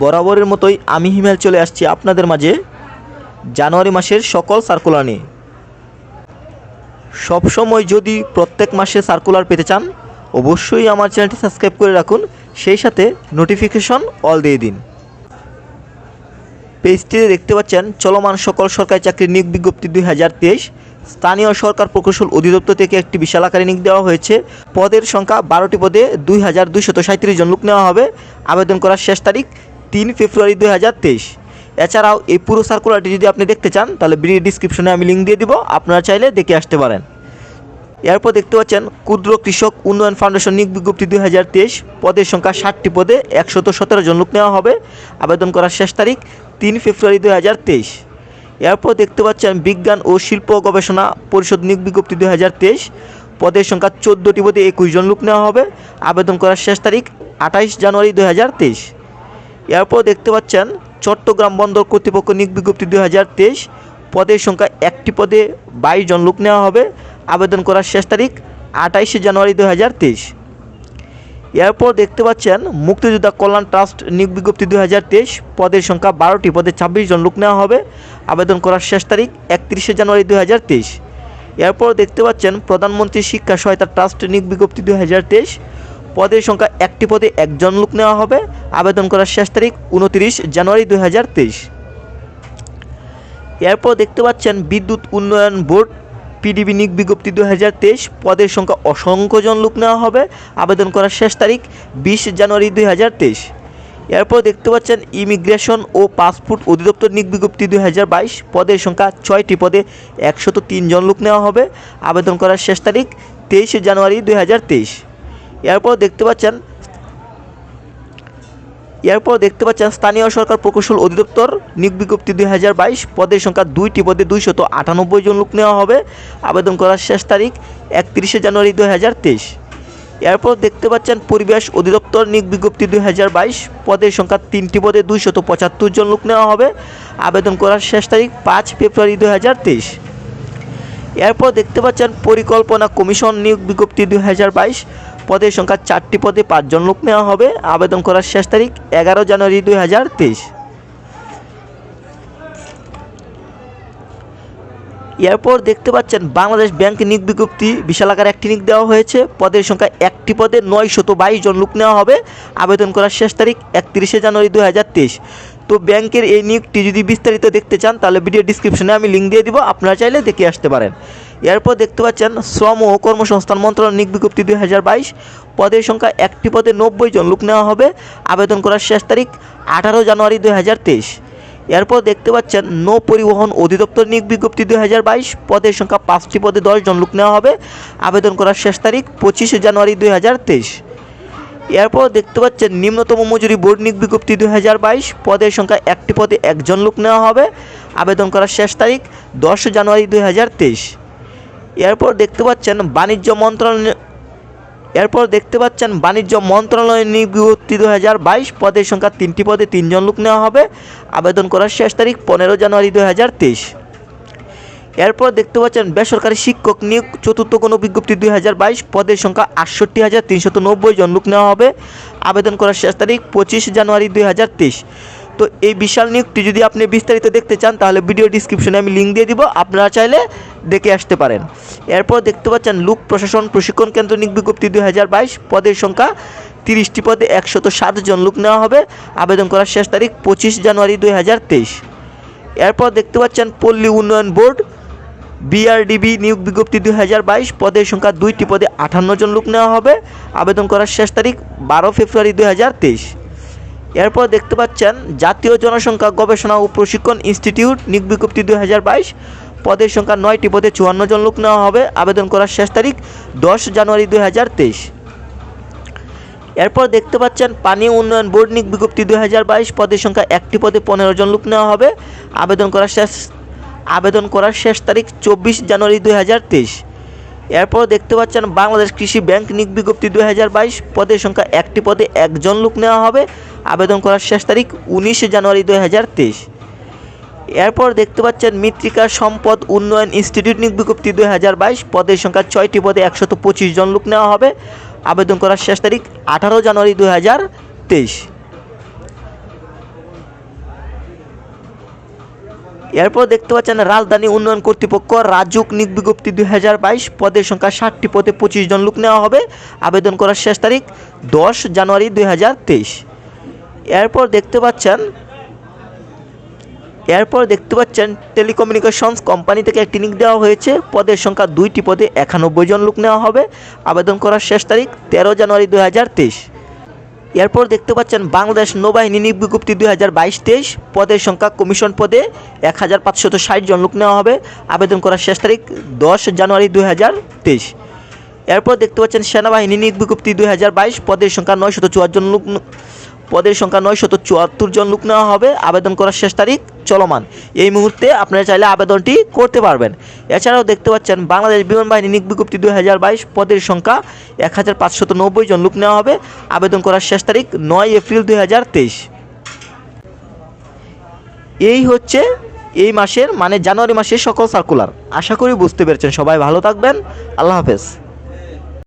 বরাবরের মতোই আমি হিমেল চলে আসছি আপনাদের মাঝে জানুয়ারি মাসের সকল সার্কুলার নিয়ে। সবসময় যদি প্রত্যেক মাসে সার্কুলার পেতে চান, অবশ্যই আমার চ্যানেলটি সাবস্ক্রাইব করে রাখুন, সেই সাথে নোটিফিকেশন অল দিয়ে দিন। পেজটিতে দেখতে পাচ্ছেন চলমান সকল সরকারি চাকরির নিয়োগ বিজ্ঞপ্তি দুই হাজার তেইশ। স্থানীয় সরকার প্রকৌশল অধিদপ্তর থেকে একটি বিশাল আকারে নিয়োগ দেওয়া হয়েছে। পদের সংখ্যা বারোটি পদে দুই হাজার দুইশত সাঁত্রিশ জন লোক নেওয়া হবে। আবেদন করার শেষ তারিখ তিন ফেব্রুয়ারি দুই হাজার তেইশ। এছাড়াও এই পুরো সার্কুলারটি যদি আপনি দেখতে চান, তাহলে ভিডিও ডিসক্রিপশনে আমি লিঙ্ক দিয়ে দিব, আপনারা চাইলে দেখে আসতে পারেন। এরপর দেখতে পাচ্ছেন, ক্ষুদ্র কৃষক উন্নয়ন ফাউন্ডেশন নিয়োগ বিজ্ঞপ্তি দুই হাজার তেইশ। পদের সংখ্যা ষাটটি পদে, একশত সতেরো জন লোক নেওয়া হবে। আবেদন করার শেষ তারিখ তিন ফেব্রুয়ারি দুই হাজার তেইশ। এরপর দেখতে পাচ্ছেন, বিজ্ঞান ও শিল্প গবেষণা পরিষদ নিয়োগ বিজ্ঞপ্তি দুই হাজার তেইশ। পদের সংখ্যা চোদ্দোটি পদে একুশ জন লোক নেওয়া হবে। আবেদন করার শেষ তারিখ আঠাইশ জানুয়ারি দুই হাজার তেইশ। এরপর দেখতে পাচ্ছেন চট্টগ্রাম বন্দর কর্তৃপক্ষ নিয়োগ বিজ্ঞপ্তি দুই হাজার তেইশ। পদের সংখ্যা একটি পদে বাইশ জন লোক নেওয়া হবে। আবেদন করার শেষ তারিখ আঠাইশে জানুয়ারি দুই হাজার তেইশ। এরপর দেখতে পাচ্ছেন মুক্তিযোদ্ধা কল্যাণ ট্রাস্ট নিয়োগ বিজ্ঞপ্তি দুই হাজার তেইশ। পদের সংখ্যা বারোটি পদে ছাব্বিশ জন লোক নেওয়া হবে। আবেদন করার শেষ তারিখ একত্রিশে জানুয়ারি দুই হাজার তেইশ। এরপর দেখতে পাচ্ছেন প্রধানমন্ত্রী শিক্ষা সহায়তা ট্রাস্ট নিয়োগ বিজ্ঞপ্তি দুই হাজার তেইশ। পদের সংখ্যা একটি পদে একজন লোক নেওয়া হবে। আবেদন করার শেষ তারিখ উনত্রিশ জানুয়ারি দুই হাজার তেইশ। এরপর দেখতে পাচ্ছেন বিদ্যুৎ উন্নয়ন বোর্ড, পিডিবি নিক বিজ্ঞপ্তি দু হাজার তেইশ। পদের সংখ্যা অসংখ্য জন লোক নেওয়া হবে। আবেদন করার শেষ তারিখ বিশ জানুয়ারি দুই হাজার তেইশ। এরপর দেখতে পাচ্ছেন ইমিগ্রেশন ও পাসপোর্ট অধিদপ্তর নিয়োগ বিজ্ঞপ্তি দুই হাজার বাইশ। পদের সংখ্যা ছয়টি পদে একশত জন লোক নেওয়া হবে। আবেদন করার শেষ তারিখ তেইশে জানুয়ারি দুই হাজার তেইশ। এরপর দেখতে পাচ্ছেন, এরপর দেখতে পাচ্ছেন স্থানীয় সরকার প্রকৌশল অধিদপ্তর নিয়োগ বিজ্ঞপ্তি দুই হাজার বাইশ, পদের সংখ্যা দুইটি, পদে দুইশত আটানব্বই জন লোক নেওয়া হবে। আবেদন করার শেষ তারিখ একত্রিশে জানুয়ারি দুই হাজার তেইশ। এরপর দেখতে পাচ্ছেন পরিবেশ অধিদপ্তর নিয়োগ বিজ্ঞপ্তি দুই হাজার বাইশ, পদের সংখ্যা তিনটি, পদে দুইশত পঁচাত্তর জন লোক নেওয়া হবে। আবেদন করার শেষ তারিখ পাঁচ ফেব্রুয়ারি দুই হাজার তেইশ। এরপর দেখতে পাচ্ছেন পরিকল্পনা কমিশন নিয়োগ বিজ্ঞপ্তি দুই হাজার বাইশ পদের সংখ্যা চারটি পদে পাঁচজন লোক নেওয়া হবে। আবেদন করার শেষ তারিখ এগারো জানুয়ারি দুই হাজার তেইশ। এরপর দেখতে পাচ্ছেন, বাংলাদেশ ব্যাংক নিয়োগ বিজ্ঞপ্তি বিশাল আকার একটি নিয়োগ দেওয়া হয়েছে। পদের সংখ্যা একটি পদে নয় শত বাইশ জন লোক নেওয়া হবে। আবেদন করার শেষ তারিখ একত্রিশে জানুয়ারি দু হাজার তেইশ। তো ব্যাংকের এই নিয়োগটি যদি বিস্তারিত দেখতে চান, তাহলে ভিডিও ডিসক্রিপশনে আমি লিঙ্ক দিয়ে দিব। আপনারা চাইলে দেখে আসতে পারেন। এরপর দেখতে পাচ্ছেন শ্রম ও কর্মসংস্থান মন্ত্রণালয় নিক বিজ্ঞপ্তি দুই হাজার বাইশ। পদের সংখ্যা একটি পদে নব্বই জন লোক নেওয়া হবে। আবেদন করার শেষ তারিখ আঠারো জানুয়ারি দুই হাজার তেইশ। এরপর দেখতে পাচ্ছেন নৌ পরিবহন অধিদপ্তর নিয়োগ বিজ্ঞপ্তি দুই হাজার বাইশ। পদের সংখ্যা পাঁচটি পদে দশ জন লোক নেওয়া হবে। আবেদন করার শেষ তারিখ পঁচিশে জানুয়ারি দুই হাজার তেইশ। এরপর দেখতে পাচ্ছেন নিম্নতম মজুরি বোর্ড নিয়োগ বিজ্ঞপ্তি দুই হাজার বাইশ। পদের সংখ্যা একটি পদে একজন লোক নেওয়া হবে। আবেদন করার শেষ তারিখ দশ জানুয়ারি দুই হাজার তেইশ। এরপর দেখতে পাচ্ছেন বাণিজ্য মন্ত্রণালয় এরপর দেখতে পাচ্ছেন বাণিজ্য মন্ত্রণালয় নিয়োগ দু হাজার বাইশ। পদের সংখ্যা তিনটি পদে তিনজন লোক নেওয়া হবে। আবেদন করার শেষ তারিখ পনেরো জানুয়ারি দু হাজার তেইশ। এরপর দেখতে পাচ্ছেন বেসরকারি শিক্ষক নিয়োগ চতুর্থ কোনো বিজ্ঞপ্তি দুই হাজার বাইশ। পদের সংখ্যা আটষট্টি হাজার তিনশত নব্বই জন লোক নেওয়া হবে। আবেদন করার শেষ তারিখ পঁচিশ জানুয়ারি দুই হাজার তেইশ। তো এই বিশাল নিয়োগটি যদি আপনি বিস্তারিত দেখতে চান, তাহলে ভিডিও ডিসক্রিপশনে আমি লিঙ্ক দিয়ে দিব, আপনারা চাইলে দেখে আসতে পারেন। এরপর দেখতে পাচ্ছেন, লোক প্রশাসন প্রশিক্ষণ কেন্দ্র নিয়োগ বিজ্ঞপ্তি দুই হাজার বাইশ, পদের সংখ্যা তিরিশটি পদে একশত সাত জন লোক নেওয়া হবে। আবেদন করার শেষ তারিখ পঁচিশ জানুয়ারি দুই হাজার তেইশ। এরপর দেখতে পাচ্ছেন, পল্লী উন্নয়ন বোর্ড, বিআরডিবি নিয়োগ বিজ্ঞপ্তি দুই হাজার বাইশ, পদের সংখ্যা দুইটি পদে আটান্ন জন লোক নেওয়া হবে। আবেদন করার শেষ তারিখ বারো ফেব্রুয়ারি দুই হাজার তেইশ। এরপর দেখতে পাচ্ছেন জাতীয় জনসংখ্যা গবেষণা ও প্রশিক্ষণ ইনস্টিটিউট, নিয়োগ বিজ্ঞপ্তি দুই হাজার বাইশ। পদের সংখ্যা নয়টি, পদে চুয়ান্ন জন লোক নেওয়া হবে। আবেদন করার শেষ তারিখ দশ জানুয়ারি দুই হাজার তেইশ। এরপর দেখতে পাচ্ছেন পানি উন্নয়ন বোর্ড, নিয়োগ বিজ্ঞপ্তি দুই হাজার বাইশ। পদের সংখ্যা একটি, পদে পনেরো জন লোক নেওয়া হবে। আবেদন করার শেষ, আবেদন করার শেষ তারিখ চব্বিশ জানুয়ারি দুই হাজার তেইশ। এরপর দেখতে পাচ্ছেন বাংলাদেশ কৃষি ব্যাংক, নিয়োগ বিজ্ঞপ্তি দুই হাজার বাইশ। পদের সংখ্যা একটি, পদে একজন লোক নেওয়া হবে। আবেদন করার শেষ তারিখ উনিশে জানুয়ারি দুই হাজার তেইশ। এরপর দেখতে পাচ্ছেন মৃত্তিকার সম্পদ উন্নয়ন ইনস্টিটিউট নিয়োগ বিজ্ঞপ্তি দুই হাজার বাইশ। পদের সংখ্যা ছয়টি পদে একশত পঁচিশ জন লোক নেওয়া হবে। আবেদন করার শেষ তারিখ আঠারো জানুয়ারি দুই হাজার তেইশ। এরপর দেখতে পাচ্ছেন রাজধানী উন্নয়ন কর্তৃপক্ষ রাজুক নিয়োগ বিজ্ঞপ্তি দুই হাজার বাইশ। পদের সংখ্যা ষাটটি পদে পঁচিশ জন লোক নেওয়া হবে। আবেদন করার শেষ তারিখ দশ জানুয়ারি দুই হাজার তেইশ। এরপর দেখতে পাচ্ছেন এরপর দেখতে পাচ্ছেন টেলিকমিউনিকেশনস কোম্পানি থেকে একটি নিক দেওয়া হয়েছে। পদের সংখ্যা দুইটি পদে একানব্বই জন লোক নেওয়া হবে। আবেদন করার শেষ তারিখ তেরো জানুয়ারি দুই হাজার তেইশ। এরপর দেখতে পাচ্ছেন বাংলাদেশ নৌবাহিনী নিয়োগ বিজ্ঞপ্তি দুই হাজার বাইশ তেইশ। পদের সংখ্যা কমিশন পদে এক হাজার পাঁচশত ষাট জন লোক নেওয়া হবে। আবেদন করার শেষ তারিখ দশ জানুয়ারি দুই হাজার তেইশ। এরপর দেখতে পাচ্ছেন সেনাবাহিনী নিয়োগ বিজ্ঞপ্তি দুই হাজার বাইশ। পদের সংখ্যা নয়শত জন লোক পদের সংখ্যা নয়শত চুয়াত্তর জন লোক নেওয়া হবে। আবেদন করার শেষ তারিখ চলমান। এই মুহূর্তে আপনারা চাইলে আবেদনটি করতে পারবেন। এছাড়াও দেখতে পাচ্ছেন, বাংলাদেশ বিমান বাহিনী নিয়োগ বিজ্ঞপ্তি দুই হাজার বাইশ পদের সংখ্যা এক হাজার পাঁচশত নব্বই জন লোক নেওয়া হবে। আবেদন করার শেষ তারিখ নয় এপ্রিল দুই হাজার তেইশ। এই হচ্ছে এই মাসের মানে জানুয়ারি মাসের সকল সার্কুলার আশা করি বুঝতে পেরেছেন। সবাই ভালো থাকবেন। আল্লাহ হাফেজ।